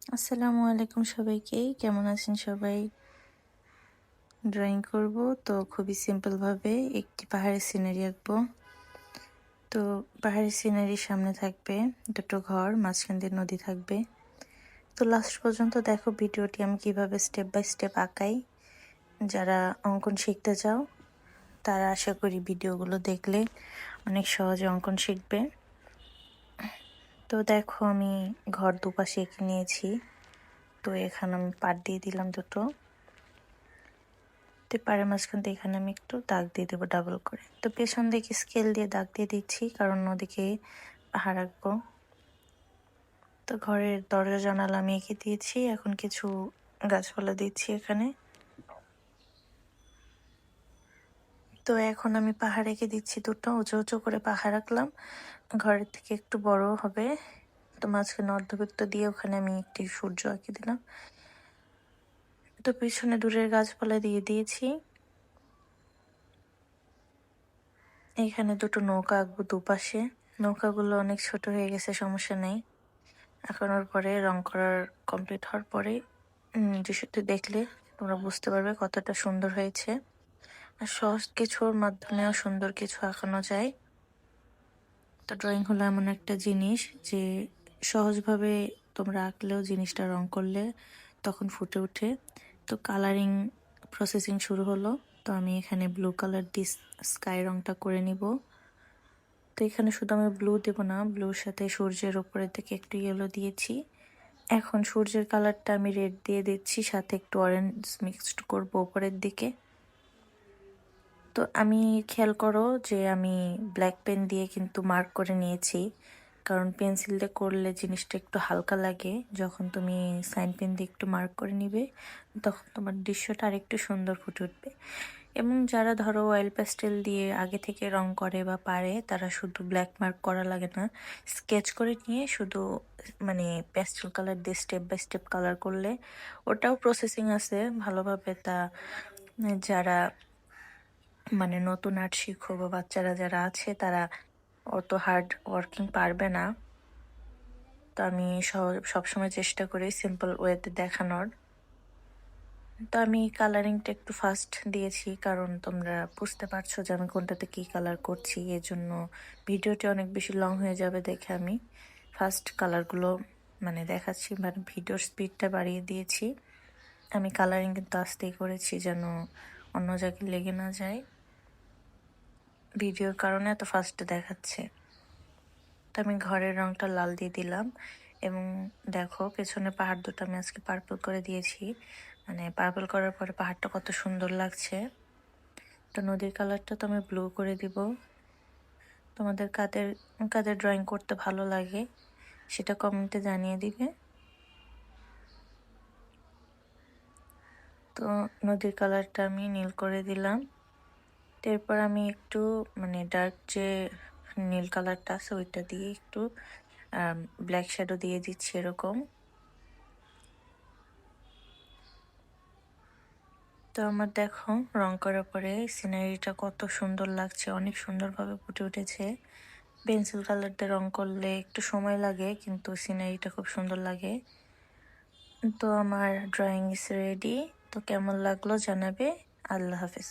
আসসালামু আলাইকুম সবাইকে। কেমন আছেন সবাই? ড্রয়িং করব, তো খুবই সিম্পলভাবে একটি পাহাড়ের সিনারি আঁকবো। তো পাহাড়ের সিনারির সামনে থাকবে, দুটো ঘর, মাঝখান দিয়ে নদী থাকবে। তো লাস্ট পর্যন্ত দেখো ভিডিওটি আমি কীভাবে স্টেপ বাই স্টেপ আঁকাই। যারা অঙ্কন শিখতে চাও, তারা আশা করি ভিডিওগুলো দেখলে অনেক সহজে অঙ্কন শিখবে। তো দেখো আমি ঘর দুপাশে এঁকে নিয়েছি। তো এখানে আমি পাট দিয়ে দিলাম দুটো। তো পাড়ের মাঝখান থেকে এখানে আমি একটু দাগ দিয়ে দেবো ডাবল করে। তো পেছন দিকে স্কেল দিয়ে দাগ দিয়ে দিচ্ছি, কারণ ওদিকে পাহাড় রাখব তো ঘরের দরজা জানালা আমি এঁকে দিয়েছি, এখন কিছু গাছপালা দিচ্ছি এখানে। তো এখন আমি পাহাড় এঁকে দিচ্ছি দুটো, উঁচু উঁচু করে পাহাড় রাখলাম ঘরের থেকে একটু বড় হবে। তো মাঝখানে অর্ধবৃত্ত দিয়ে ওখানে আমি একটি সূর্য আঁকে দিলাম। তো পিছনে দূরের গাছপালা দিয়ে দিয়েছি। এখানে দুটো নৌকা আঁকবো দুপাশে। নৌকাগুলো অনেক ছোট হয়ে গেছে, সমস্যা নেই। এখন ওর পরে রং করার কমপ্লিট হওয়ার পরে দৃশ্যটি দেখলে তোমরা বুঝতে পারবে কতটা সুন্দর হয়েছে। আর সহজ কিছুর মাধ্যমেও সুন্দর কিছু আঁকানো যায়। তো ড্রয়িং হলো এমন একটা জিনিস যে সহজভাবে তোমরা আঁকলেও জিনিসটা রং করলে তখন ফুটে ওঠে। তো কালারিং প্রসেসিং শুরু হলো। তো আমি এখানে ব্লু কালার দিয়ে স্কাই রংটা করে নিব। তো এখানে শুধু আমি ব্লু দেব না ব্লুর সাথে সূর্যের ওপরের থেকে একটু ইয়েলো দিয়েছি। এখন সূর্যের কালারটা আমি রেড দিয়ে দিচ্ছি, সাথে একটু অরেঞ্জ মিক্সড করব ওপরের দিকে। তো আমি খেয়াল করো যে আমি ব্ল্যাক পেন দিয়ে কিন্তু মার্ক করে নিয়েছি। কারণ পেন্সিল দিয়ে করলে জিনিসটা একটু হালকা লাগে। যখন তুমি সাইন পেন দিয়ে একটু মার্ক করে নিবে, তখন তোমার দৃশ্যটা আরেকটু সুন্দর ফুটে উঠবে। এবং যারা ধরো অয়েল প্যাস্টেল দিয়ে আগে থেকে রং করে বা পারে, তারা শুধু ব্ল্যাক মার্ক করা লাগে না। স্কেচ করে নিয়ে শুধু মানে প্যাস্টেল কালার দিয়ে স্টেপ বাই স্টেপ কালার করলে, ওটাও প্রসেসিং আছে ভালোভাবে। তা যারা মানে নতুন আর্ট শিখো বা বাচ্চারা যারা আছে, তারা অত হার্ড ওয়ার্কিং পারবে না। তো আমি সবসময় চেষ্টা করি সিম্পল ওয়েতে দেখানোর। তো আমি কালারিংটা একটু ফাস্ট দিয়েছি, কারণ তোমরা বুঝতে পারছ যে আমি কোনটাতে কী কালার করছি। এর জন্য ভিডিওটি অনেক বেশি লং হয়ে যাবে দেখে আমি। ফার্স্ট কালারগুলো মানে দেখাচ্ছি মানে ভিডিওর স্পিডটা বাড়িয়ে দিয়েছি। আমি কালারিং কিন্তু আসতেই করেছি যেন অন্য জায়গায় লেগে না যায়। ভিডিওর কারণে এত ফাস্টে দেখাচ্ছে। তো আমি ঘরের রংটা লাল দিয়ে দিলাম এবং দেখো পেছনে পাহাড় দুটো আমি আজকে পার্পল করে দিয়েছি। মানে পার্পল করার পরে পাহাড়টা কত সুন্দর লাগছে। তো নদীর কালারটা তো আমি ব্লু করে দিব। তোমাদের কাদের কাদের ড্রয়িং করতে ভালো লাগে সেটা কমেন্টে জানিয়ে দিবে। তো নদীর কালারটা আমি নীল করে দিলাম। এরপর আমি একটু মানে ডার্ক যে নীল কালারটা আছে, ওইটা দিয়ে একটু ব্ল্যাক শ্যাডো দিয়ে দিচ্ছি এরকম। তো আমার দেখো, রং করার পরে সিনারিটা কত সুন্দর লাগছে, অনেক সুন্দরভাবে ফুটে উঠেছে। পেন্সিল কালার দিয়ে রং করলে একটু সময় লাগে, কিন্তু সিনারিটা খুব সুন্দর লাগে। তো আমার ড্রয়িং ইস রেডি তো কেমন লাগল জানাবে? আল্লাহ হাফিজ।